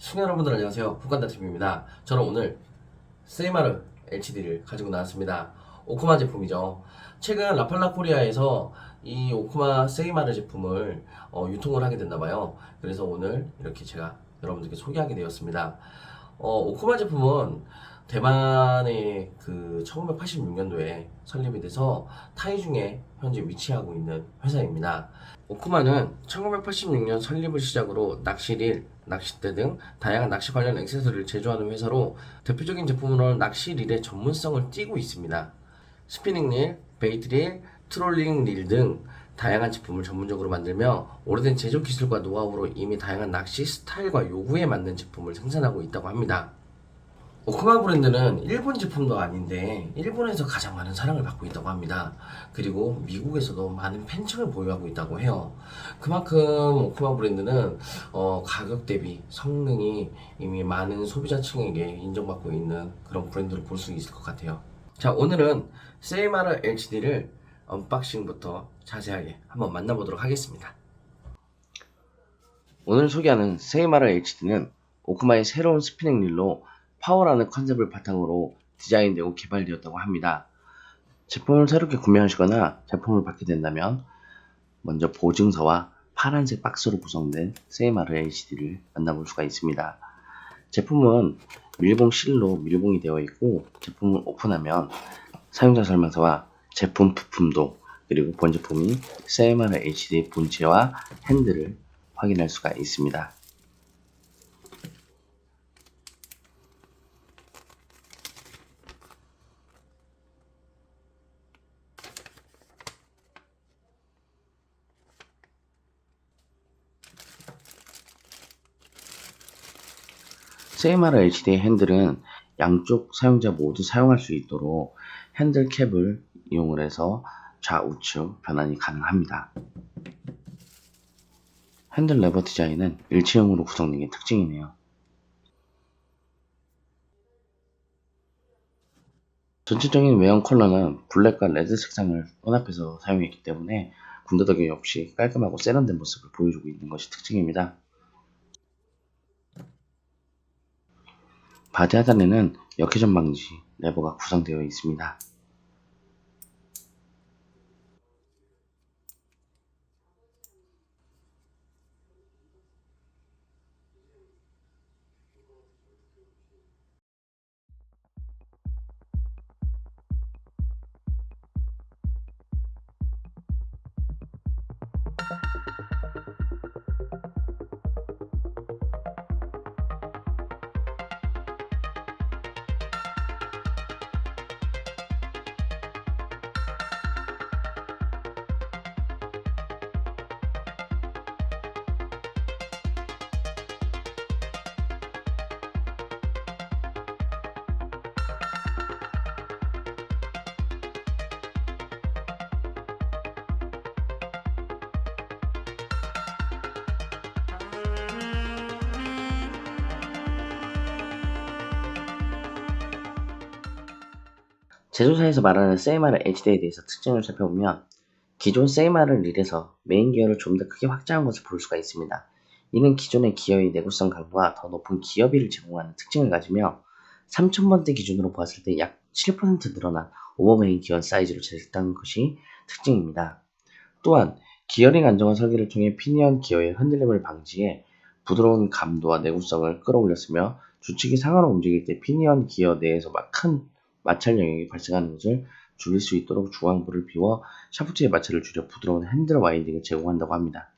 시청자 여러분들 안녕하세요. 북한다TV입니다. 저는 오늘 세이마르 LCD를 가지고 나왔습니다. 오크마 제품이죠. 최근 라팔라 코리아에서 이 오크마 세이마르 제품을 어, 유통을 하게 됐나봐요. 그래서 오늘 이렇게 제가 여러분들께 소개하게 되었습니다. 어, 오크마 제품은 대만의 그 1986년도에 설립이 돼서 타이중에 현재 위치하고 있는 회사입니다. 오크마는 1986년 설립을 시작으로 낚시릴, 낚싯대 등 다양한 낚시 관련 액세서리를 제조하는 회사로 대표적인 제품으로는 낚시릴의 전문성을 띠고 있습니다. 스피닝릴, 베이트릴, 트롤링 릴 등 다양한 제품을 전문적으로 만들며 오래된 제조 기술과 노하우로 이미 다양한 낚시 스타일과 요구에 맞는 제품을 생산하고 있다고 합니다. 오크마 브랜드는 일본 제품도 아닌데 일본에서 가장 많은 사랑을 받고 있다고 합니다. 그리고 미국에서도 많은 팬층을 보유하고 있다고 해요. 그만큼 오크마 브랜드는 어, 가격 대비 성능이 이미 많은 소비자층에게 인정받고 있는 그런 브랜드로 볼 수 있을 것 같아요. 자 오늘은 세이마르 LCD를 언박싱부터 자세하게 한번 만나보도록 하겠습니다. 오늘 소개하는 세이마르 HD는 오크마의 새로운 스피닝 릴로 파워라는 컨셉을 바탕으로 디자인되고 개발되었다고 합니다. 제품을 새롭게 구매하시거나 제품을 받게 된다면 먼저 보증서와 파란색 박스로 구성된 세이마르 LCD를 만나볼 수가 있습니다. 제품은 밀봉 실로 밀봉이 되어 있고 제품을 오픈하면 사용자 설명서와 제품 부품도 그리고 본 제품인 세이마르 HD 본체와 핸들을 확인할 수가 있습니다. 세이마르 HD의 핸들은 양쪽 사용자 모두 사용할 수 있도록 핸들 캡을 이용을 해서 좌우측 변환이 가능합니다. 핸들 레버 디자인은 일체형으로 구성된 게 특징이네요. 전체적인 외형 컬러는 블랙과 레드 색상을 혼합해서 사용했기 때문에 군더더기 없이 깔끔하고 세련된 모습을 보여주고 있는 것이 특징입니다. 바디 하단에는 역회전 방지 레버가 구성되어 있습니다. 제조사에서 말하는 세이마르 HD에 대해서 특징을 살펴보면 기존 세이마르 릴에서 메인 기어를 좀 더 크게 확장한 것을 볼 수가 있습니다. 이는 기존의 기어의 내구성 강도와 더 높은 기어비를 제공하는 특징을 가지며 3000번대 기준으로 보았을 때 약 7% 늘어난 오버메인 기어 사이즈로 제작한 것이 특징입니다. 또한 기어링 안정화 설계를 통해 피니언 기어의 흔들림을 방지해 부드러운 감도와 내구성을 끌어올렸으며 주측이 상하로 움직일 때 피니언 기어 내에서 막 큰 마찰 영역이 발생하는 것을 줄일 수 있도록 중앙부를 비워 샤프트의 마찰을 줄여 부드러운 핸들 와인딩을 제공한다고 합니다.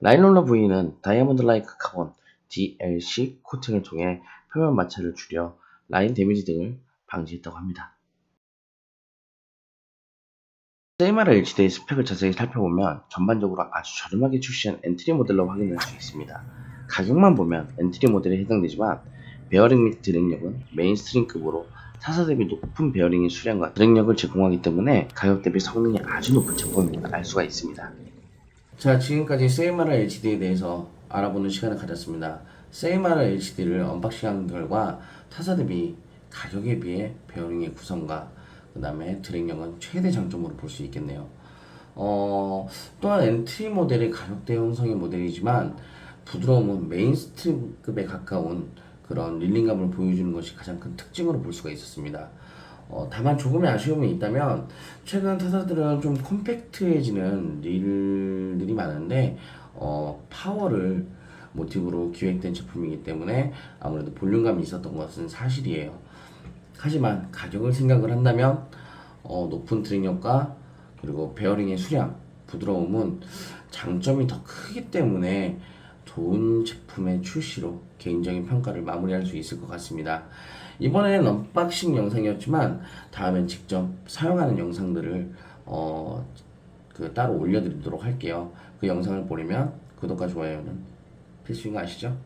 라인롤러 부위는 다이아몬드 라이크 카본 DLC 코팅을 통해 표면 마찰을 줄여 라인 데미지 등을 방지했다고 합니다. 세이마르 LCD의 스펙을 자세히 살펴보면 전반적으로 아주 저렴하게 출시한 엔트리 모델로 확인할 수 있습니다. 가격만 보면 엔트리 모델에 해당되지만 베어링 및 드랙력은 메인스트림급으로 타사 대비 높은 베어링의 수량과 드랙력을 제공하기 때문에 가격 대비 성능이 아주 높은 제품임을 알 수가 있습니다. 자, 지금까지 세이마르 LCD에 대해서 알아보는 시간을 가졌습니다. 세이마르 LCD를 언박싱한 결과 타사 대비 가격에 비해 베어링의 구성과 그 다음에 드랙력은 최대 장점으로 볼 수 있겠네요. 어, 또한 엔트리 모델의 가격대 형성의 모델이지만 부드러움은 메인스트림급에 가까운 그런 릴링감을 보여주는 것이 가장 큰 특징으로 볼 수가 있었습니다. 어, 다만 조금의 아쉬움이 있다면 최근 타사들은 좀 컴팩트해지는 릴들이 많은데 어, 파워를 모티브로 기획된 제품이기 때문에 아무래도 볼륨감이 있었던 것은 사실이에요. 하지만 가격을 생각을 한다면 어, 높은 트랙 효과 그리고 베어링의 수량, 부드러움은 장점이 더 크기 때문에 좋은 제품의 출시로 개인적인 평가를 마무리할 수 있을 것 같습니다. 이번에는 언박싱 영상이었지만 다음엔 직접 사용하는 영상들을 어, 그 따로 올려드리도록 할게요. 그 영상을 보려면 구독과 좋아요는 필수인 거 아시죠?